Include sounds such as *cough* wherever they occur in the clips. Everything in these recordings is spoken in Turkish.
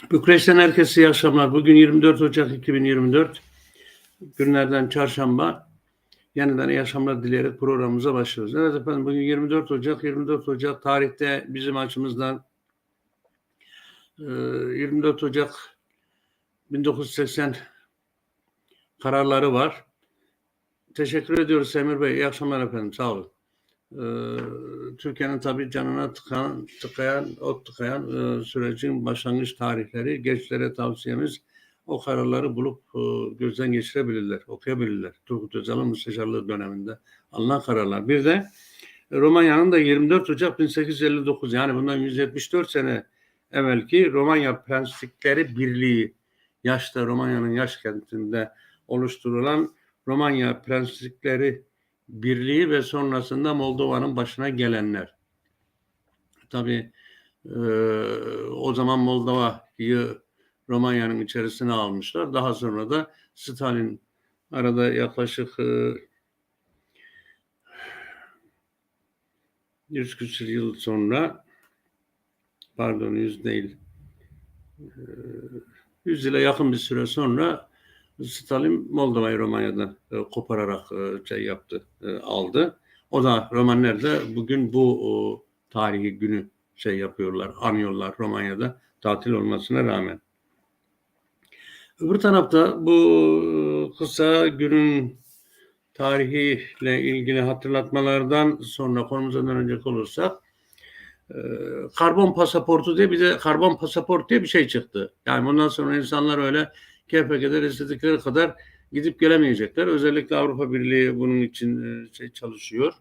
Bükreş'ten herkese iyi akşamlar. Bugün 24 Ocak 2024. Günlerden çarşamba. Yeniden iyi akşamlar dileyerek programımıza başlıyoruz. Evet efendim bugün 24 Ocak. 24 Ocak tarihte bizim açımızdan e, 24 Ocak 1980 kararları var. Teşekkür ediyoruz Semir Bey. İyi akşamlar efendim. Sağ olun. Ee, Türkiye'nin tabii canına tıkan, tıkayan, ot tıkayan e, sürecin başlangıç tarihleri, gençlere tavsiyemiz o kararları bulup e, gözden geçirebilirler, okuyabilirler. Turgut Özal'ın müsteşarlığı döneminde alınan kararlar. Bir de Romanya'nın da 24 Ocak 1859 yani bundan 174 sene evvelki Romanya Prenslikleri Birliği yaşta Romanya'nın yaş kentinde oluşturulan Romanya Prenslikleri Birliği ve sonrasında Moldova'nın başına gelenler. Tabii e, o zaman Moldova'yı Romanya'nın içerisine almışlar. Daha sonra da Stalin arada yaklaşık e, 100 küsur yıl sonra pardon 100 değil e, 100 yıla yakın bir süre sonra Stalin Moldova'yı Romanya'dan e, kopararak e, şey yaptı, e, aldı. O da Romanlar da bugün bu o, tarihi günü şey yapıyorlar, anıyorlar Romanya'da tatil olmasına rağmen. Öbür tarafta bu kısa günün tarihiyle ilgili hatırlatmalardan sonra konumuza dönecek olursak e, karbon pasaportu diye bir de karbon pasaport diye bir şey çıktı. Yani bundan sonra insanlar öyle KPK'de istedikleri kadar gidip gelemeyecekler. Özellikle Avrupa Birliği bunun için e, şey çalışıyor.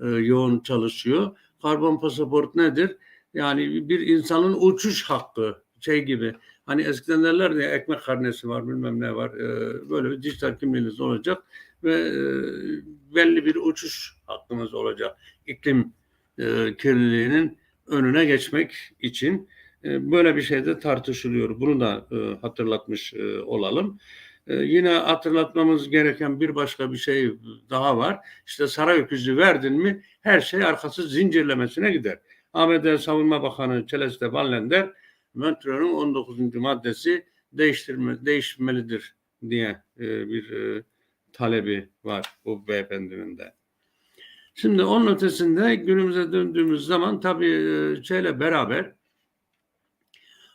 E, yoğun çalışıyor. Karbon pasaport nedir? Yani bir insanın uçuş hakkı şey gibi. Hani eskiden derler ya ekmek karnesi var bilmem ne var. E, böyle bir dijital kimliğiniz olacak ve belli bir uçuş hakkınız olacak. İklim kirliliğinin önüne geçmek için e, böyle bir şey de tartışılıyor. Bunu da e, hatırlatmış e, olalım. Yine hatırlatmamız gereken bir başka bir şey daha var. İşte saray öküzü verdin mi her şey arkası zincirlemesine gider. ABD Savunma Bakanı Celeste Van Lander Montreux'un 19. maddesi değiştirme, değişmelidir diye bir talebi var bu beyefendinin de. Şimdi onun ötesinde günümüze döndüğümüz zaman tabii şeyle beraber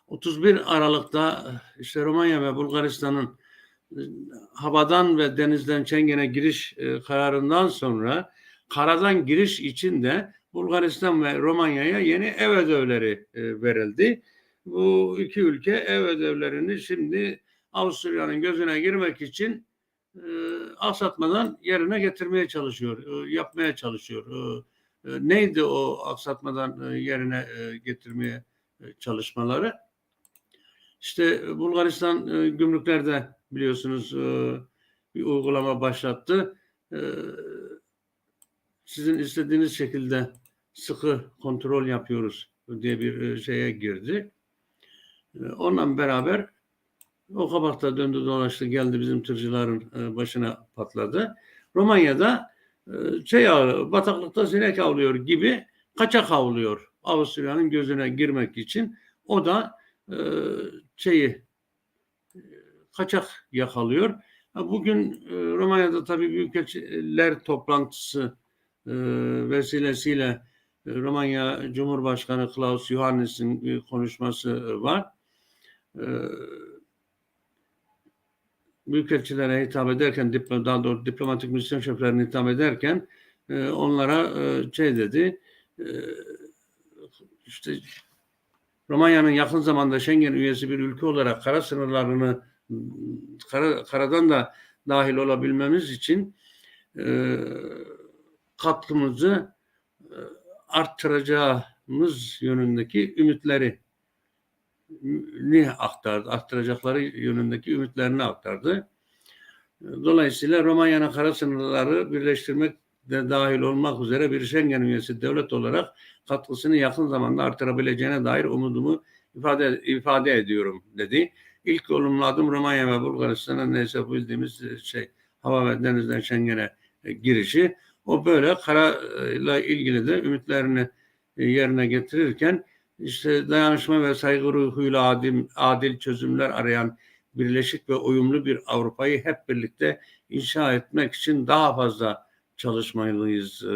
31 Aralık'ta işte Romanya ve Bulgaristan'ın e, havadan ve denizden Çengen'e giriş e, kararından sonra karadan giriş için de Bulgaristan ve Romanya'ya yeni ev ödevleri e, verildi. Bu iki ülke ev ödevlerini şimdi Avusturya'nın gözüne girmek için aksatmadan yerine getirmeye çalışıyor, yapmaya çalışıyor. neydi o aksatmadan yerine getirmeye çalışmaları? İşte Bulgaristan e, gümrüklerde biliyorsunuz e, bir uygulama başlattı. E, sizin istediğiniz şekilde sıkı kontrol yapıyoruz diye bir e, şeye girdi. E, onunla beraber o kabakta döndü dolaştı geldi bizim tırcıların e, başına patladı. Romanya'da e, şey bataklıkta sinek avlıyor gibi kaçak avlıyor Avusturya'nın gözüne girmek için. O da e, şeyi e, kaçak yakalıyor. Bugün e, Romanya'da tabii büyükelçiler toplantısı e, vesilesiyle Romanya Cumhurbaşkanı Klaus Johannes'in konuşması var. Büyükelçilere hitap ederken, daha doğrusu diplomatik misyon şeflerine hitap ederken onlara şey dedi, işte Romanya'nın yakın zamanda Schengen üyesi bir ülke olarak kara sınırlarını kara, karadan da dahil olabilmemiz için e, katkımızı e, arttıracağımız yönündeki ümitleri ni aktardı, arttıracakları yönündeki ümitlerini aktardı. Dolayısıyla Romanya'nın kara sınırları birleştirmek de dahil olmak üzere bir Schengen üyesi devlet olarak katkısını yakın zamanda artırabileceğine dair umudumu ifade ifade ediyorum dedi. İlk olumlu adım Romanya ve Bulgaristan'a neyse bildiğimiz şey hava ve denizden Schengen'e e, girişi. O böyle karayla ilgili de ümitlerini e, yerine getirirken işte dayanışma ve saygı ruhuyla adil, adil çözümler arayan birleşik ve uyumlu bir Avrupa'yı hep birlikte inşa etmek için daha fazla çalışmalıyız e,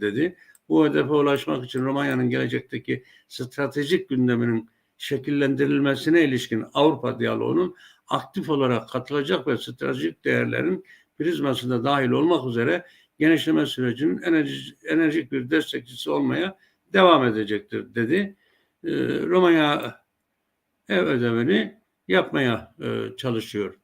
dedi. Bu hedefe ulaşmak için Romanya'nın gelecekteki stratejik gündeminin şekillendirilmesine ilişkin Avrupa diyaloğunun aktif olarak katılacak ve stratejik değerlerin prizmasında dahil olmak üzere genişleme sürecinin enerji, enerjik bir destekçisi olmaya devam edecektir dedi. Ee, Romanya ev ödevini yapmaya e, çalışıyor.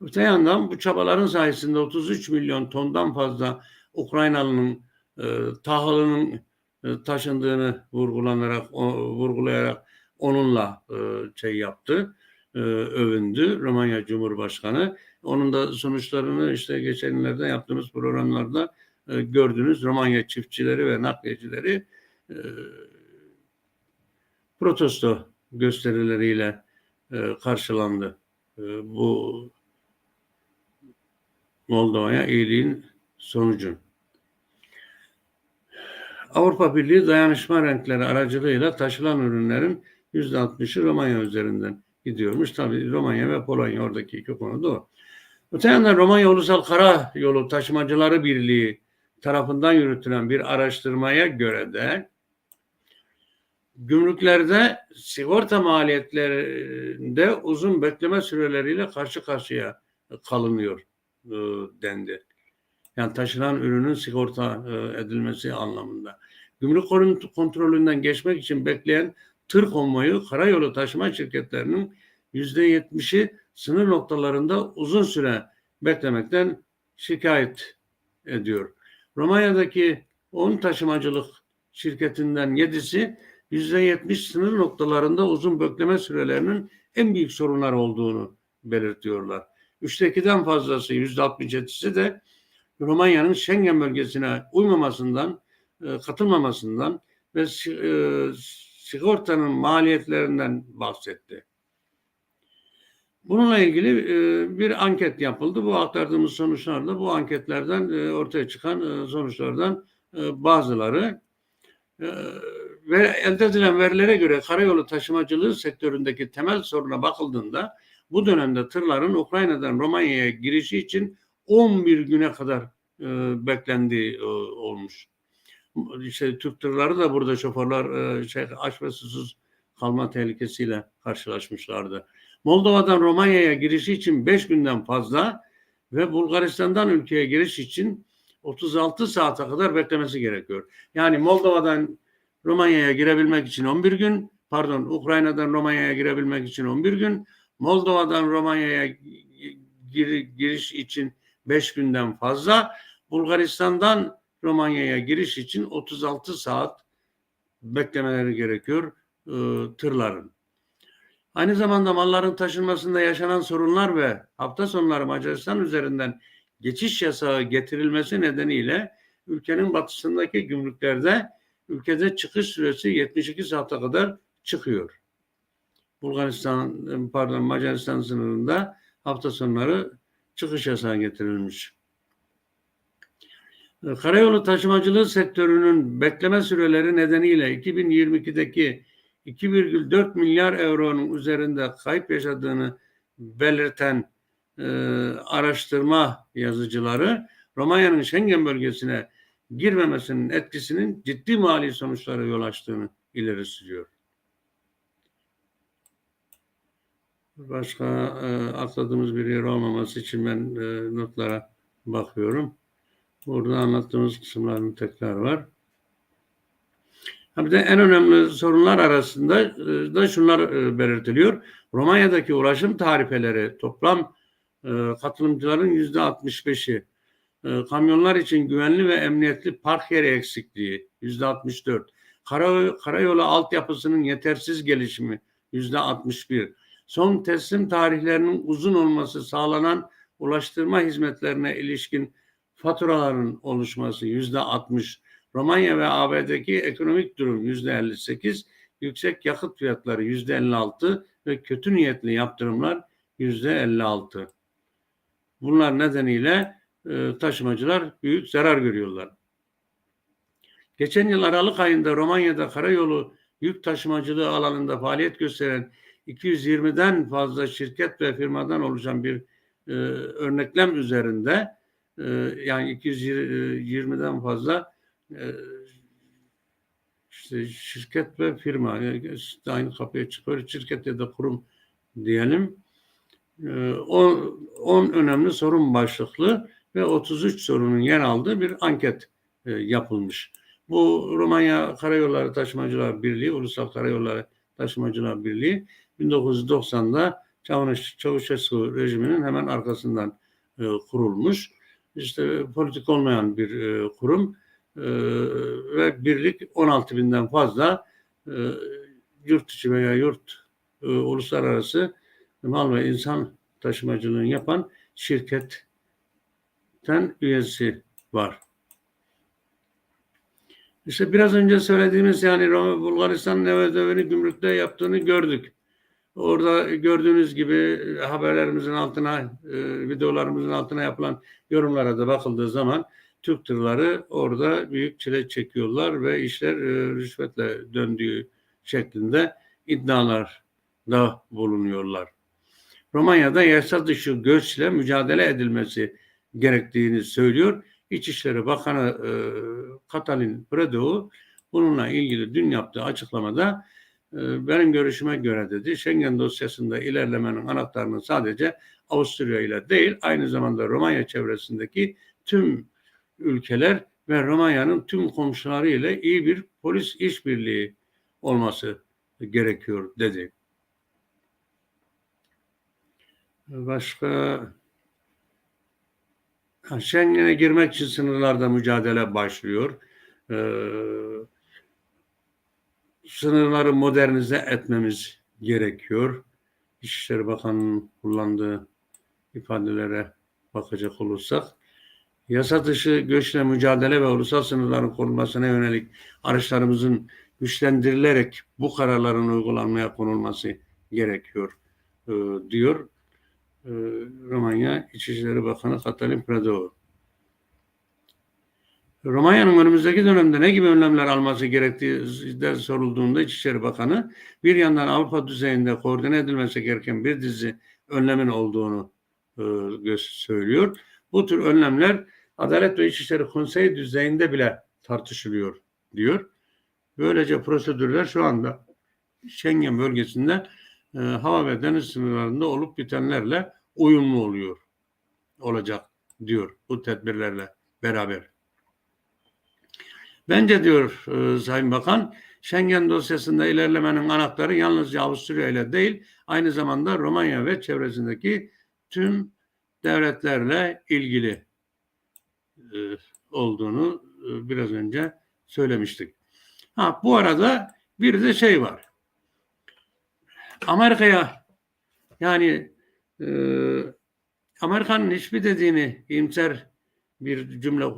Öte yandan bu çabaların sayesinde 33 milyon tondan fazla Ukraynalı'nın e, tahılının e, taşındığını vurgulanarak o, vurgulayarak onunla e, şey yaptı, e, övündü Romanya Cumhurbaşkanı. Onun da sonuçlarını işte geçenlerde yaptığımız programlarda e, gördünüz. Romanya çiftçileri ve nakliyecileri e, protesto gösterileriyle e, karşılandı. E, bu Moldova'ya iyiliğin sonucu. Avrupa Birliği dayanışma renkleri aracılığıyla taşılan ürünlerin %60'ı Romanya üzerinden gidiyormuş. Tabii Romanya ve Polonya oradaki iki konuda o. Öte yandan Romanya Ulusal Kara Yolu Taşımacıları Birliği tarafından yürütülen bir araştırmaya göre de gümrüklerde sigorta maliyetlerinde uzun bekleme süreleriyle karşı karşıya kalınıyor e, dendi. Yani taşınan ürünün sigorta e, edilmesi anlamında. Gümrük kontrolünden geçmek için bekleyen tır konvoyu karayolu taşıma şirketlerinin yüzde yetmişi sınır noktalarında uzun süre beklemekten şikayet ediyor. Romanya'daki 10 taşımacılık şirketinden 7'si %70 sınır noktalarında uzun bekleme sürelerinin en büyük sorunlar olduğunu belirtiyorlar. Üçte ikiden fazlası %67'si de Romanya'nın Schengen bölgesine uymamasından, e, katılmamasından ve e, sigortanın maliyetlerinden bahsetti. Bununla ilgili e, bir anket yapıldı. Bu aktardığımız sonuçlar da bu anketlerden e, ortaya çıkan sonuçlardan bazıları. Ve elde edilen verilere göre karayolu taşımacılığı sektöründeki temel soruna bakıldığında bu dönemde tırların Ukrayna'dan Romanya'ya girişi için 11 güne kadar e, beklendiği e, olmuş. İşte Türk tırları da burada şoförler e, şey, aç ve susuz kalma tehlikesiyle karşılaşmışlardı. Moldova'dan Romanya'ya girişi için 5 günden fazla ve Bulgaristan'dan ülkeye giriş için 36 saate kadar beklemesi gerekiyor. Yani Moldova'dan Romanya'ya girebilmek için 11 gün, pardon Ukrayna'dan Romanya'ya girebilmek için 11 gün, Moldova'dan Romanya'ya gir, giriş için 5 günden fazla, Bulgaristan'dan Romanya'ya giriş için 36 saat beklemeleri gerekiyor e, tırların. Aynı zamanda malların taşınmasında yaşanan sorunlar ve hafta sonları Macaristan üzerinden geçiş yasağı getirilmesi nedeniyle ülkenin batısındaki gümrüklerde ülkede çıkış süresi 72 saate kadar çıkıyor. Bulgaristan pardon Macaristan sınırında hafta sonları çıkış yasağı getirilmiş. Karayolu taşımacılığı sektörünün bekleme süreleri nedeniyle 2022'deki 2,4 milyar euronun üzerinde kayıp yaşadığını belirten e, araştırma yazıcıları Romanya'nın Schengen bölgesine girmemesinin etkisinin ciddi mali sonuçlara yol açtığını ileri sürüyor. Başka e, atladığımız bir yer olmaması için ben e, notlara bakıyorum. Burada anlattığımız kısımların tekrar var. Bir de en önemli sorunlar arasında e, da şunlar e, belirtiliyor. Romanya'daki ulaşım tarifeleri toplam e, katılımcıların yüzde 65'i, kamyonlar için güvenli ve emniyetli park yeri eksikliği yüzde 64, karayolu altyapısının yetersiz gelişimi yüzde 61, son teslim tarihlerinin uzun olması sağlanan ulaştırma hizmetlerine ilişkin faturaların oluşması yüzde 60, Romanya ve AB'deki ekonomik durum yüzde 58, yüksek yakıt fiyatları yüzde 56 ve kötü niyetli yaptırımlar yüzde 56. Bunlar nedeniyle e, taşımacılar büyük zarar görüyorlar. Geçen yıl Aralık ayında Romanya'da karayolu yük taşımacılığı alanında faaliyet gösteren 220'den fazla şirket ve firmadan oluşan bir e, örneklem üzerinde e, yani 220'den fazla e, işte şirket ve firma yani aynı kapıya çıkıyor şirket ya da kurum diyelim. 10 önemli sorun başlıklı ve 33 sorunun yer aldığı bir anket e, yapılmış. Bu Romanya Karayolları Taşımacılar Birliği, Ulusal Karayolları Taşımacılar Birliği 1990'da Çavuşescu rejiminin hemen arkasından e, kurulmuş. İşte politik olmayan bir e, kurum ve birlik 16 binden fazla yurt içi veya yurt uluslararası mal ve insan taşımacılığını yapan şirketten üyesi var. İşte biraz önce söylediğimiz yani Bulgaristan'ın evet öğeni gümrükte yaptığını gördük. Orada gördüğünüz gibi haberlerimizin altına, e, videolarımızın altına yapılan yorumlara da bakıldığı zaman Türk tırları orada büyük çile çekiyorlar ve işler e, rüşvetle döndüğü şeklinde iddialar da bulunuyorlar. Romanya'da yasa dışı göçle mücadele edilmesi gerektiğini söylüyor. İçişleri Bakanı e, Katalin Predo bununla ilgili dün yaptığı açıklamada e, benim görüşüme göre dedi Schengen dosyasında ilerlemenin anahtarını sadece Avusturya ile değil aynı zamanda Romanya çevresindeki tüm ülkeler ve Romanya'nın tüm komşuları ile iyi bir polis işbirliği olması gerekiyor dedi. Başka Schengen'e girmek için sınırlarda mücadele başlıyor. Ee, sınırları modernize etmemiz gerekiyor. İçişleri Bakanı'nın kullandığı ifadelere bakacak olursak yasa dışı göçle mücadele ve ulusal sınırların korunmasına yönelik araçlarımızın güçlendirilerek bu kararların uygulanmaya konulması gerekiyor e, diyor. Ee, Romanya İçişleri Bakanı Katalin Predoğu. Romanya'nın önümüzdeki dönemde ne gibi önlemler alması gerektiği de sorulduğunda İçişleri Bakanı bir yandan Avrupa düzeyinde koordine edilmesi gereken bir dizi önlemin olduğunu e, söylüyor. Bu tür önlemler Adalet ve İçişleri Konseyi düzeyinde bile tartışılıyor diyor. Böylece prosedürler şu anda Schengen bölgesinde e, hava ve deniz sınırlarında olup bitenlerle uyumlu oluyor olacak diyor bu tedbirlerle beraber. Bence diyor e, Sayın Bakan Schengen dosyasında ilerlemenin anahtarı yalnızca Avusturya ile değil aynı zamanda Romanya ve çevresindeki tüm devletlerle ilgili e, olduğunu e, biraz önce söylemiştik. Ha bu arada bir de şey var. Amerika'ya yani e, Amerika'nın hiçbir dediğini imser bir cümle e,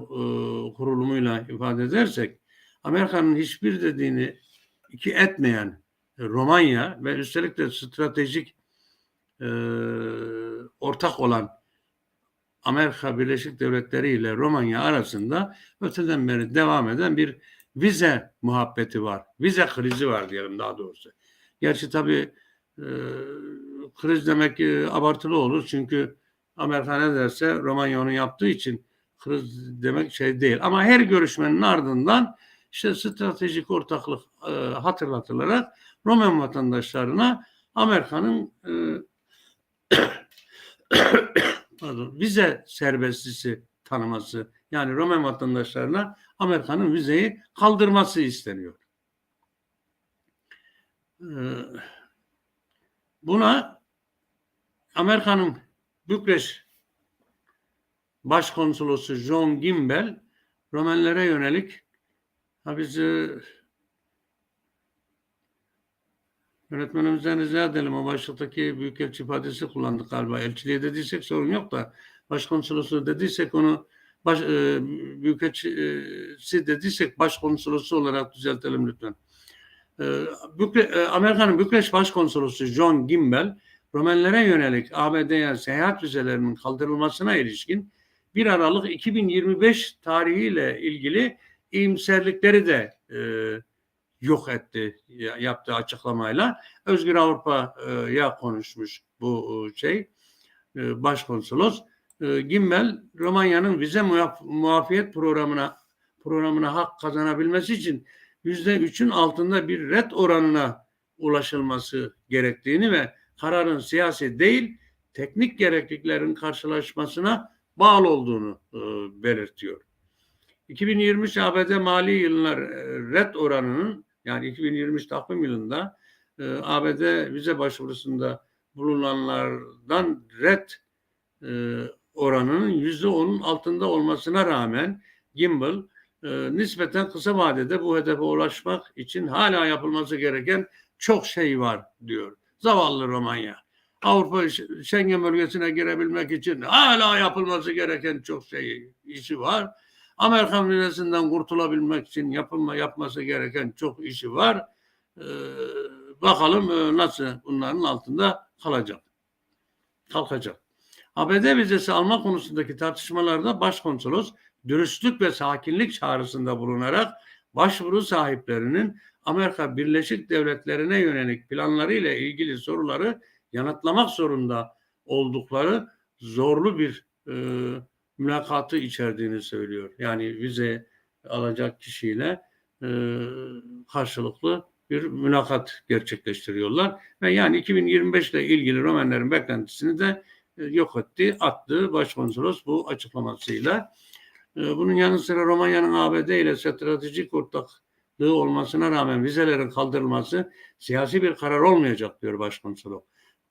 kurulumuyla ifade edersek Amerika'nın hiçbir dediğini iki etmeyen Romanya ve üstelik de stratejik e, ortak olan Amerika Birleşik Devletleri ile Romanya arasında öteden beri devam eden bir vize muhabbeti var. Vize krizi var diyelim daha doğrusu. Gerçi tabii e, kriz demek e, abartılı olur. Çünkü Amerika ne derse Romanya onu yaptığı için kriz demek şey değil. Ama her görüşmenin ardından işte stratejik ortaklık e, hatırlatılarak Roman vatandaşlarına Amerika'nın e, *coughs* pardon, vize serbestlisi tanıması yani Roman vatandaşlarına Amerika'nın vizeyi kaldırması isteniyor. Ee, buna Amerika'nın Bükreş Başkonsolosu John Gimbel Romenlere yönelik ha biz e, yönetmenimizden rica edelim o başlıktaki büyükelçi ifadesi kullandık galiba. Elçiliğe dediysek sorun yok da başkonsolosu dediysek onu baş, e, büyükelçisi dediysek başkonsolosu olarak düzeltelim lütfen. E, Bükre, e, Amerika'nın Bükreş Başkonsolosu John Gimbel Romenlere yönelik ABD'ye seyahat vizelerinin kaldırılmasına ilişkin 1 Aralık 2025 tarihiyle ilgili iyimserlikleri de e, yok etti ya- yaptığı açıklamayla. Özgür Avrupa'ya konuşmuş bu e, şey e, başkonsolos. E, Gimbel Romanya'nın vize muaf- muafiyet programına programına hak kazanabilmesi için yüzde üçün altında bir red oranına ulaşılması gerektiğini ve kararın siyasi değil teknik gerekliliklerin karşılaşmasına bağlı olduğunu e, belirtiyor. 2023 ABD mali yılına red oranının yani 2023 takvim yılında e, ABD vize başvurusunda bulunanlardan red e, oranının yüzde onun altında olmasına rağmen Gimbal e, nispeten kısa vadede bu hedefe ulaşmak için hala yapılması gereken çok şey var diyor. Zavallı Romanya. Avrupa Schengen bölgesine girebilmek için hala yapılması gereken çok şey işi var. Amerikan vizesinden kurtulabilmek için yapılma yapması gereken çok işi var. Ee, bakalım e, nasıl bunların altında kalacak. Kalkacak. ABD vizesi alma konusundaki tartışmalarda başkonsolos dürüstlük ve sakinlik çağrısında bulunarak başvuru sahiplerinin Amerika Birleşik Devletleri'ne yönelik planları ile ilgili soruları yanıtlamak zorunda oldukları zorlu bir e, mülakatı içerdiğini söylüyor. Yani vize alacak kişiyle e, karşılıklı bir mülakat gerçekleştiriyorlar. Ve yani 2025 ile ilgili Romenlerin beklentisini de e, yok etti, attı başkonsolos bu açıklamasıyla. E, bunun yanı sıra Romanya'nın ABD ile stratejik ortaklığı olmasına rağmen vizelerin kaldırılması siyasi bir karar olmayacak diyor başkonsolos.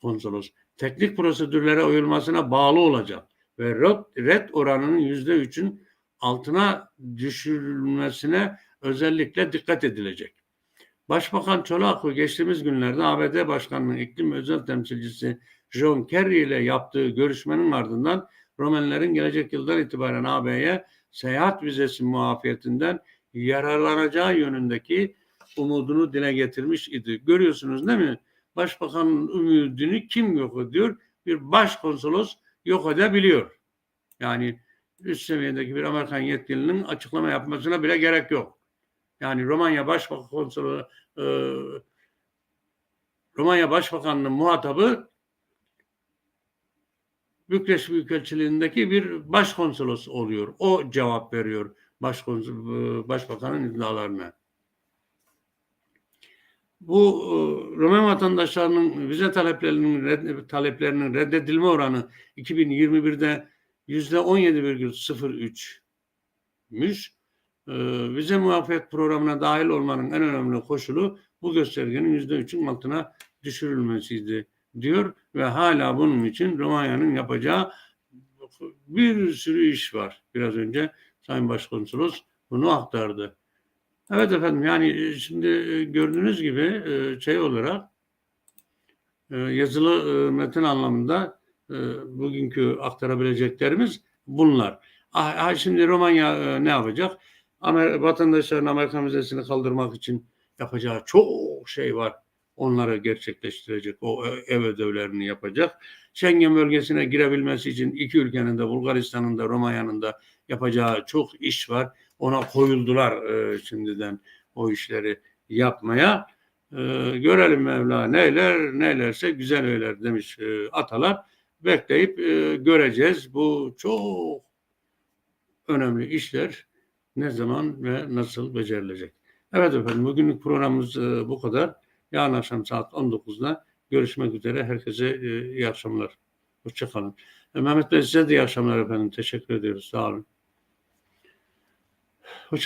Konsolos. Teknik prosedürlere uyulmasına bağlı olacak ve red, oranının yüzde üçün altına düşürülmesine özellikle dikkat edilecek. Başbakan Çolaklı geçtiğimiz günlerde ABD Başkanı'nın iklim özel temsilcisi John Kerry ile yaptığı görüşmenin ardından Romenlerin gelecek yıldan itibaren AB'ye seyahat vizesi muafiyetinden yararlanacağı yönündeki umudunu dile getirmiş idi. Görüyorsunuz değil mi? Başbakanın ümidini kim yok ediyor? Bir başkonsolos yok edebiliyor. Yani üst seviyedeki bir Amerikan yetkilinin açıklama yapmasına bile gerek yok. Yani Romanya Başkonsolosu e, Romanya Başbakanı'nın muhatabı Bükreş Büyükelçiliğindeki bir başkonsolos oluyor. O cevap veriyor başkonsol, e, başbakanın iddialarına. Bu e, Romen vatandaşlarının vize taleplerinin taleplerinin reddedilme oranı 2021'de yüzde 17,03'müş. E, vize muafiyet programına dahil olmanın en önemli koşulu bu göstergenin yüzde üçün altına düşürülmesiydi diyor ve hala bunun için Romanya'nın yapacağı bir sürü iş var. Biraz önce Sayın Başkonsolos bunu aktardı. Evet efendim yani e, şimdi e, gördüğünüz gibi e, şey olarak yazılı metin anlamında bugünkü aktarabileceklerimiz bunlar. Ah, Şimdi Romanya ne yapacak? Amer vatandaşların Amerikan vizesini kaldırmak için yapacağı çok şey var. Onları gerçekleştirecek. O ev ödevlerini yapacak. Schengen bölgesine girebilmesi için iki ülkenin de Bulgaristan'ın da Romanya'nın da yapacağı çok iş var. Ona koyuldular e, şimdiden o işleri yapmaya. E, görelim Mevla neyler neylerse güzel öyler demiş e, atalar. Bekleyip e, göreceğiz. Bu çok önemli işler ne zaman ve nasıl becerilecek. Evet efendim bugünlük programımız e, bu kadar. Yarın akşam saat 19'da görüşmek üzere. Herkese e, iyi akşamlar. Hoşçakalın. E, Mehmet Bey size de iyi akşamlar efendim. Teşekkür ediyoruz. Sağ olun. which